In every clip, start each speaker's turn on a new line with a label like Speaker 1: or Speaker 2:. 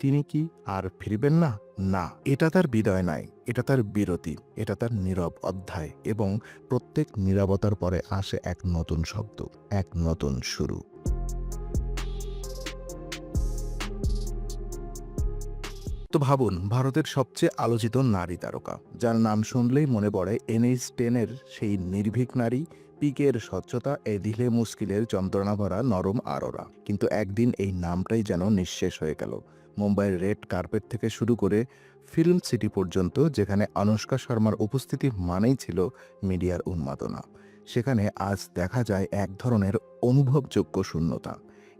Speaker 1: তিনি কি আর ফিরবেন না? না, এটা তার বিদায় নাই, এটা তার বিরতি, এটা তার নীরব অধ্যায় এবং প্রত্যেক নীরবতার পরে আসে এক নতুন শব্দ, এক নতুন শুরু। তো ভাবুন, ভারতের সবচেয়ে আলোচিত নারী তারকা, যার নাম শুনলেই মনে পড়ে এনএইচ টেনের সেই নির্ভীক নারী, পিকের স্বচ্ছতা এ দিলে মুশকিলের যন্ত্রণা ভরা নরম আরোরা। কিন্তু একদিন এই নামটাই যেন নিঃশেষ হয়ে গেল। মুম্বাইয়ের রেড কার্পেট থেকে শুরু করে ফিল্ম সিটি পর্যন্ত, যেখানে অনুষ্কা শর্মার উপস্থিতি মানেই ছিল মিডিয়ার উন্মাদনা। সেখানে আজ দেখা যায় এক ধরনের অনুভবযোগ্য শূন্যতা।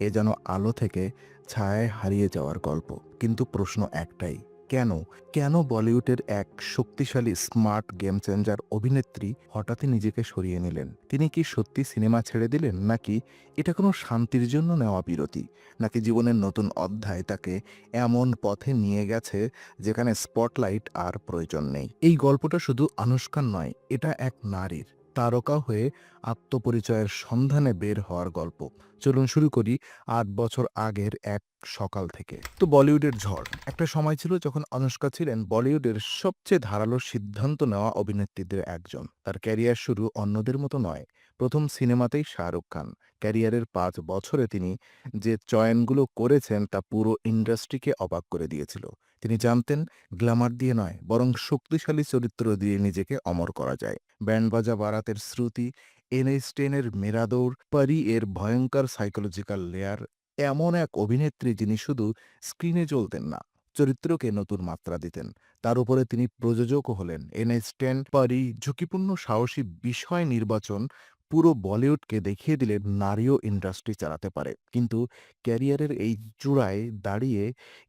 Speaker 1: এ যেন আলো থেকে ছায়ায় হারিয়ে যাওয়ার গল্প, কিন্তু প্রশ্ন একটাই কেন? কেন বলিউডের এক শক্তিশালী স্মার্ট গেম চেঞ্জার অভিনেত্রী হঠাৎই নিজেকে সরিয়ে নিলেন? তিনি কি সত্যি সিনেমা ছেড়ে দিলেন, নাকি এটা কোনো শান্তির জন্য নেওয়া বিরতি? নাকি জীবনের নতুন অধ্যায় তাকে এমন পথে নিয়ে গেছে যেখানে স্পটলাইট আর প্রয়োজন নেই? এই গল্পটা শুধু আনুষ্কার নয়, এটা এক নারীর। তারকা হয়ে আত্মপরিচয়ের সন্ধানে বের হওয়ার গল্প। চলুন শুরু করি আট বছর আগের এক সকাল থেকে। তো বলিউডের ঝড়। একটা সময় ছিল যখন অনুষ্কা ছিলেন বলিউডের সবচেয়ে ধারালো সিদ্ধান্ত নেওয়া অভিনেত্রীদের একজন। তার ক্যারিয়ার শুরু অন্যদের মতো নয়। প্রথম সিনেমাতেই শাহরুখ খান। ক্যারিয়ারের পাঁচ বছরে তিনি যে চয়নগুলো করেছেন, তা পুরো ইন্ডাস্ট্রিকে অবাক করে দিয়েছিল। তিনি জানতেন, গ্ল্যামার দিয়ে নয়, বরং শক্তিশালী চরিত্র দিয়ে নিজেকে অমর করা যায়। ব্যান্ডবাজা বারাতের শ্রুতি এনএস্টেনের মেরাদৌর পারি এর ভয়ঙ্কর সাইকোলজিক্যাল লেয়ার, এমন এক অভিনেত্রী যিনি শুধু স্ক্রিনে চলতেন না, চরিত্রকে নতুন মাত্রা দিতেন। তার উপরে তিনি প্রযোজকও হলেন। এনএস্টেন পারি, ঝুঁকিপূর্ণ সাহসী বিষয় নির্বাচন পুরো বলিউডকে দেখিয়ে দিলে নারীও ইন্ডাস্ট্রি চালাতে পারে। কিন্তু ক্যারিয়ারের এই চূড়ায় দাঁড়িয়ে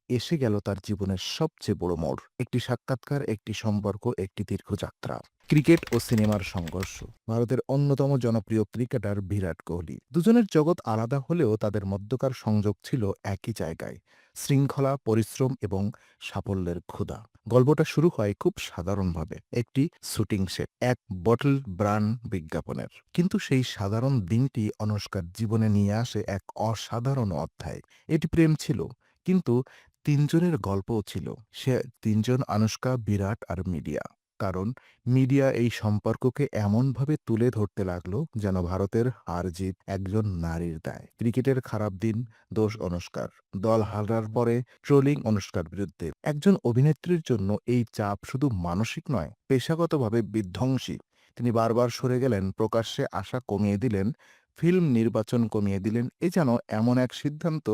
Speaker 1: এসে গেল তার জীবনের সবচেয়ে বড় মোড়। একটি সাক্ষাৎকার, একটি সম্পর্ক, একটি দীর্ঘযাত্রা। ক্রিকেট ও সিনেমার সংঘর্ষ। ভারতের অন্যতম জনপ্রিয় ক্রিকেটার বিরাট কোহলি। দুজনের জগৎ আলাদা হলেও তাদের মধ্যকার সংযোগ ছিল একই জায়গায়। শৃঙ্খলা, পরিশ্রম এবং সাফল্যের ক্ষুধা। গল্পটা শুরু হয় খুব সাধারণভাবে। একটি শুটিং সেট, এক বটল ব্রান বিজ্ঞাপনের। কিন্তু সেই সাধারণ দিনটি অনুষ্কার জীবনে নিয়ে আসে এক অসাধারণ অধ্যায়। এটি প্রেম ছিল, কিন্তু তিনজনের গল্পও ছিল। সে তিনজন আনুষ্কা, বিরাট আর মিডিয়া। কারণ মিডিয়া এই সম্পর্ককে এমনভাবে তুলে ধরতে লাগল যেন ভারতের হার জিত একজন নারীর দায়। ক্রিকেটের খারাপ দিন, দোষ অনুষ্কার, দল হারার পরে ট্রোলিং অনুষ্কার বিরুদ্ধে। একজন অভিনেত্রীর জন্য এই চাপ শুধু মানসিক নয়, পেশাগতভাবে বিধ্বংসী। তিনি বারবার সরে গেলেন, প্রকাশ্যে আশা কমিয়ে দিলেন ফিল্ম নির্বাচন কমিয়ে দিলেন। এ যেন এমন এক সিদ্ধান্ত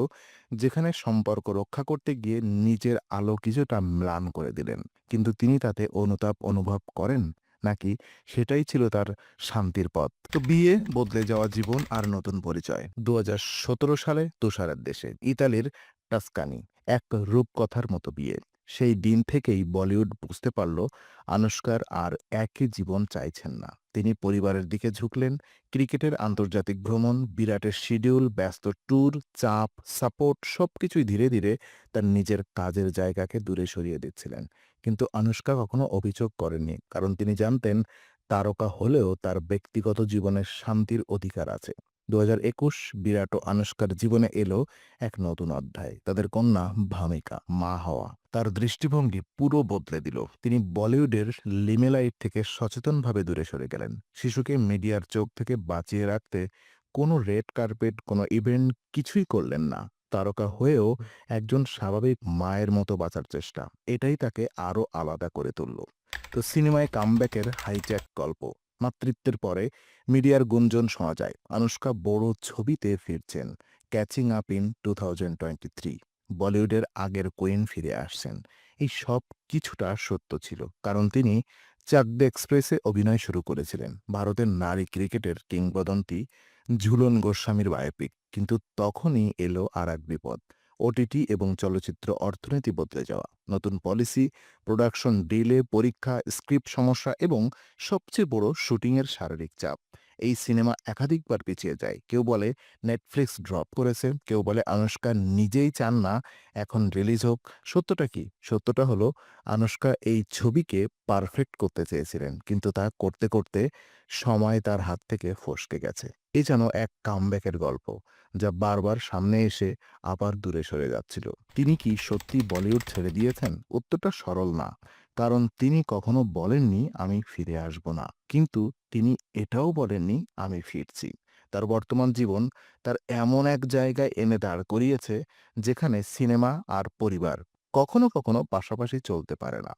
Speaker 1: যেখানে সম্পর্ক রক্ষা করতে গিয়ে নিজের আলো কিছুটা ম্লান করে দিলেন। কিন্তু তিনি তাতে অনুতাপ অনুভব করেন নাকি সেটাই ছিল তার শান্তির পথ। তো বিয়ে, বদলে যাওয়া জীবন আর নতুন পরিচয়। দু হাজার সতেরো সালে তুষারের দেশে, ইতালির টাস্কানি, এক রূপকথার মতো বিয়ে। সেই দিন থেকেই বলিউড বুঝতে পারল আনুষ্কার আর একই জীবন চাইছেন না। তিনি পরিবারের দিকে ঝুঁকলেন, ক্রিকেটের আন্তর্জাতিক ভ্রমণ, বিরাটের শিডিউল, ব্যস্ত ট্যুর, চাপ, সাপোর্ট সবকিছুই ধীরে ধীরে তার নিজের কাজের জায়গাকে দূরে সরিয়ে দিচ্ছিলেন। কিন্তু আনুষ্কা কখনো অভিযোগ করেননি, কারণ তিনি জানতেন তারকা হলেও তার ব্যক্তিগত জীবনের শান্তির অধিকার আছে। দু একুশ বিরাট ও আনুষ্কার জীবনে এলো এক নতুন অধ্যায়। তাদের কন্যা ভামিকা, মা হওয়া। তার দৃষ্টিভঙ্গি পুরো বদলে দিল। তিনি বলিউডের লিমেলাইট থেকে সচেতনভাবে দূরে সরে গেলেন। শিশুকে মিডিয়ার চোখ থেকে বাঁচিয়ে রাখতে কোনো রেড কার্পেট, কোনো ইভেন্ট কিছুই করলেন না। তারকা হয়েও একজন স্বাভাবিক মায়ের মতো বাঁচার চেষ্টা। এটাই তাকে আরও আলাদা করে তুলল। তো সিনেমায় কামব্যাকের হাইজ্যাক গল্প। মাতৃত্বের পরে মিডিয়ার গুঞ্জন শোনা যায়। আনুষ্কা বড় ছবিতে ফিরছেন। ক্যাচিং আপ ইন টু বলিউডের আগের কুইন ফিরে আসছেন। এই সব কিছুটা সত্য ছিল, কারণ তিনি চাকদে এক্সপ্রেসে অভিনয় শুরু করেছিলেন। ভারতের নারী ক্রিকেটের কিংবদন্তি ঝুলন গোস্বামীর বায়োপিক কিন্তু তখনই এলো আর এক বিপদ। ওটিটি এবং চলচ্চিত্র অর্থনীতি বদলে যাওয়া। নতুন পলিসি, প্রোডাকশন ডিলে, পরীক্ষা, স্ক্রিপ্ট সমস্যা এবং সবচেয়ে বড় শুটিংয়ের শারীরিক চাপ। এই সিনেমা একাধিকবার পিছিয়ে যায়। কেউ বলে নেটফ্লিক্স ড্রপ করেছে, কেউ বলে আনুষ্কা নিজেই চান না, এখন রিলিজ হোক। সত্যটা কি? সত্যটা হলো, আনুষ্কা এই ছবিকে পারফেক্ট করতে চেয়েছিলেন, কিন্তু তা করতে করতে সময় তার হাত থেকে ফসকে গেছে। এ যেন এক কামব্যাকের গল্প, যা বারবার সামনে এসে আবার দূরে সরে যাচ্ছিল। তিনি কি সত্যি বলিউড ছেড়ে দিয়েছেন? উত্তরটা সরল না। কারণ তিনি কখনো বলেননি, আমি ফিরে আসব না। কিন্তু তিনি এটাও বলেননি, আমি ফিরছি। তার বর্তমান জীবন তার এমন এক জায়গায় এনে দাঁড় করিয়েছে, যেখানে সিনেমা আর পরিবার কখনো কখনো পাশাপাশি চলতে পারে না।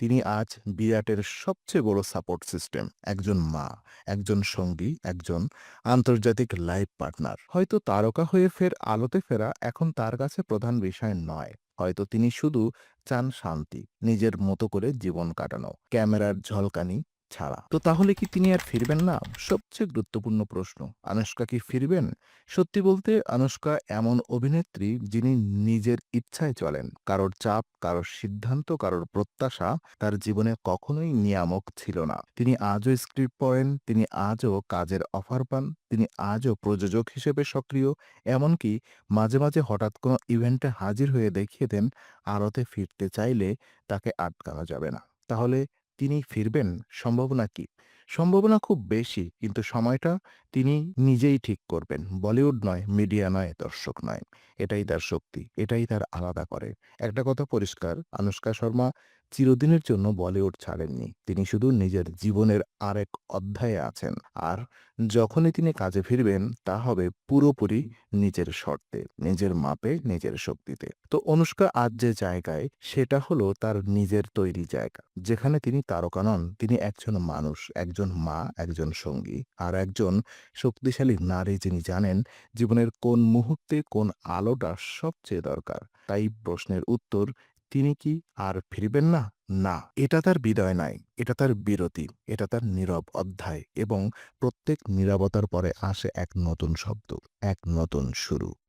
Speaker 1: তিনি আজ বিরাটের সবচেয়ে বড় সাপোর্ট সিস্টেম একজন মা, একজন সঙ্গী, একজন আন্তর্জাতিক লাইফ পার্টনার হয়তো তারকা হয়ে ফের আলোতে ফেরা এখন তার কাছে প্রধান বিষয় নয়। হয়তো তিনি শুধু চান শান্তি, নিজের মতো করে জীবন কাটানো। ক্যামেরার ঝলকানি ছাড়া। তো তাহলে কি তিনি আর ফিরবেন না? সবচেয়ে গুরুত্বপূর্ণ প্রশ্ন। আনুষ্কা কি ফিরবেন? সত্যি বলতে, আনুষ্কা এমন অভিনেত্রী যিনি নিজের ইচ্ছায় চলেন। কারোর চাপ, কারোর সিদ্ধান্ত, কারোর প্রত্যাশা তার জীবনে কখনোই নিয়ামক ছিল না। তিনি আজও স্ক্রিপ্ট পড়েন, তিনি আজও কাজের অফার পান, তিনি আজও প্রযোজক হিসেবে সক্রিয়। এমনকি মাঝে মাঝে হঠাৎ কোনো ইভেন্টে হাজির হয়ে দেখিয়ে দেন আলোতে ফিরতে চাইলে তাকে আটকানো যাবে না। তাহলে তিনি ফিরবেন সম্ভাবনা কি? সম্ভাবনা খুব বেশি কিন্তু সময়টা তিনি নিজেই ঠিক করবেন। বলিউড নয়, মিডিয়া নয়, দর্শক নয়। এটাই তার শক্তি, এটাই তার আলাদা করে। একটা কথা পরিষ্কার, আনুষ্কা শর্মা চিরদিনের জন্য বলিউড ছাড়েননি। তিনি শুধু নিজের জীবনের আরেক অধ্যায়ে আছেন। আর যখনই তিনি কাজে ফিরবেন, তা হবে পুরোপুরি নিজের শর্তে, নিজের মাপে, নিজের শক্তিতে। তো অনুষ্কা আজ যে জায়গায়, সেটা হলো তার নিজের তৈরি জায়গা। যেখানে তিনি তারকা নন, তিনি একজন মানুষ, একজন মা, একজন সঙ্গী। আর একজন শক্তিশালী নারী যিনি জানেন জীবনের কোন মুহূর্তে কোন আলোটা সবচেয়ে দরকার। তাই প্রশ্নের উত্তর, তিনি কি আর ফিরবেন না? না, এটা তার বিদায় নাই, এটা তার বিরতি, এটা তার নীরব অধ্যায় এবং প্রত্যেক নীরবতার পরে আসে এক নতুন শব্দ, এক নতুন শুরু।